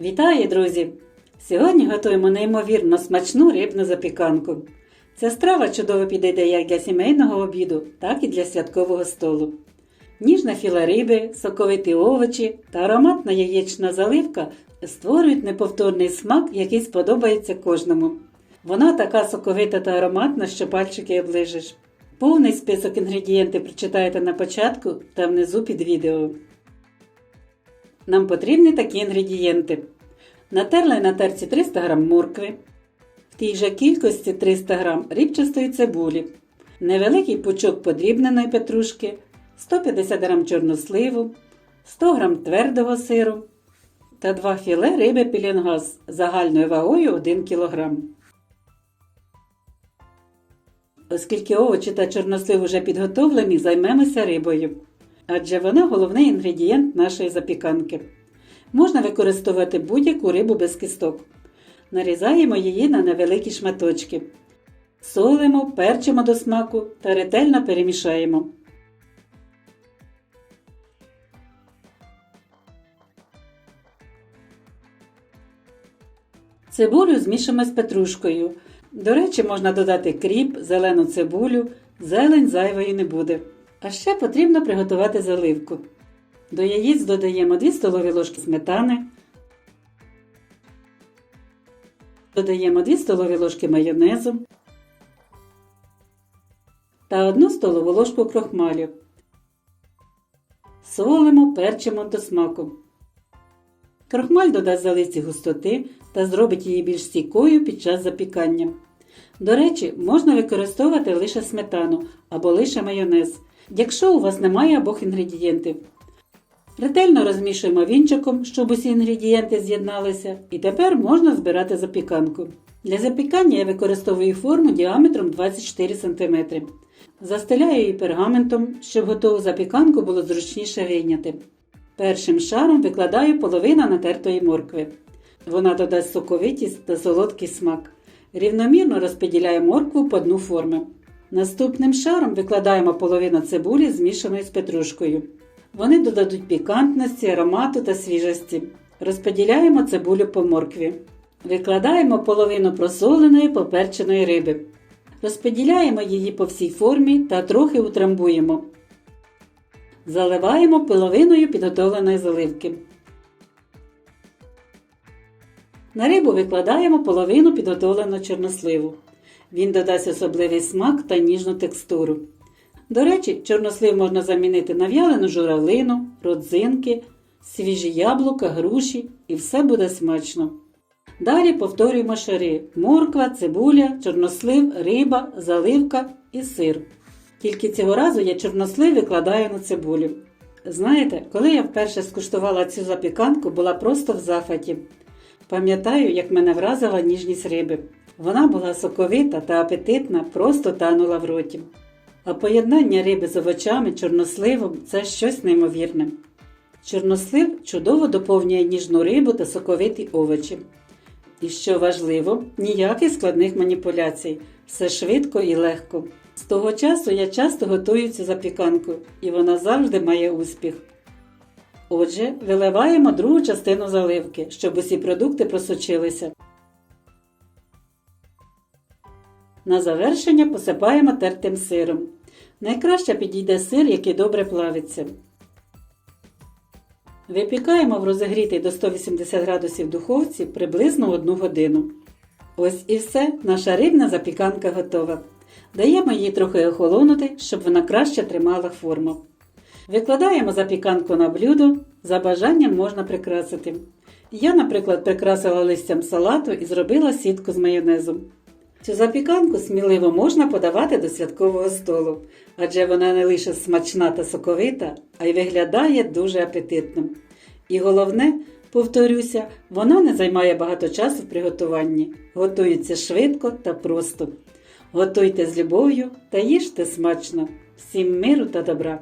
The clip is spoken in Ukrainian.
Вітаю, друзі! Сьогодні готуємо неймовірно смачну рибну запіканку. Ця страва чудово підійде як для сімейного обіду, так і для святкового столу. Ніжне філе риби, соковиті овочі та ароматна яєчна заливка створюють неповторний смак, який сподобається кожному. Вона така соковита та ароматна, що пальчики оближеш. Повний список інгредієнтів прочитаєте на початку та внизу під відео. Нам потрібні такі інгредієнти. Натерли на терці 300 г моркви, в тій же кількості 300 г рібчастої цибулі, невеликий пучок подрібненої петрушки, 150 г чорносливу, 100 г твердого сиру та 2 філе риби пілінгаз загальною вагою 1 кг. Оскільки овочі та чорнослив уже підготовлені, займемося рибою. Адже вона головний інгредієнт нашої запіканки. Можна використовувати будь-яку рибу без кісток. Нарізаємо її на невеликі шматочки. Солимо, перчимо до смаку та ретельно перемішаємо. Цибулю змішимо з петрушкою. До речі, можна додати кріп, зелену цибулю, зелень зайвої не буде. А ще потрібно приготувати заливку. До яєць додаємо 2 столові ложки сметани, додаємо 2 столові ложки майонезу та 1 столову ложку крохмалю. Солимо, перчимо до смаку. Крохмаль додасть заливці густоти та зробить її більш стійкою під час запікання. До речі, можна використовувати лише сметану або лише майонез, якщо у вас немає обох інгредієнтів. Ретельно розмішуємо вінчиком, щоб усі інгредієнти з'єдналися, і тепер можна збирати запіканку. Для запікання я використовую форму діаметром 24 см. Застеляю її пергаментом, щоб готову запіканку було зручніше вийняти. Першим шаром викладаю половину натертої моркви. Вона додасть соковитість та солодкий смак. Рівномірно розподіляю моркву по дну форми. Наступним шаром викладаємо половину цибулі, змішаної з петрушкою. Вони додадуть пікантності, аромату та свіжості. Розподіляємо цибулю по моркві. Викладаємо половину просоленої поперченої риби. Розподіляємо її по всій формі та трохи утрамбуємо. Заливаємо половиною підготовленої заливки. На рибу викладаємо половину підготовленого чорносливу. Він додасть особливий смак та ніжну текстуру. До речі, чорнослив можна замінити на в'ялену журавлину, родзинки, свіжі яблука, груші і все буде смачно. Далі повторюємо шари: морква, цибуля, чорнослив, риба, заливка і сир. Тільки цього разу я чорнослив викладаю на цибулю. Знаєте, коли я вперше скуштувала цю запіканку, була просто в захваті. Пам'ятаю, як мене вразила ніжність риби. Вона була соковита та апетитна, просто танула в роті. А поєднання риби з овочами, чорносливом це щось неймовірне. Чорнослив чудово доповнює ніжну рибу та соковиті овочі. І що важливо, ніяких складних маніпуляцій, все швидко і легко. З того часу я часто готую цю запіканку, і вона завжди має успіх. Отже, виливаємо другу частину заливки, щоб усі продукти просочилися. На завершення посипаємо тертим сиром. Найкраще підійде сир, який добре плавиться. Випікаємо в розігрітій до 180 градусів духовці приблизно 1 годину. Ось і все, наша рибна запіканка готова. Даємо їй трохи охолонути, щоб вона краще тримала форму. Викладаємо запіканку на блюдо, за бажанням можна прикрасити. Я, наприклад, прикрасила листям салату і зробила сітку з майонезом. Цю запіканку сміливо можна подавати до святкового столу, адже вона не лише смачна та соковита, а й виглядає дуже апетитно. І головне, повторюся, вона не займає багато часу в приготуванні, готується швидко та просто. Готуйте з любов'ю та їжте смачно. Всім миру та добра!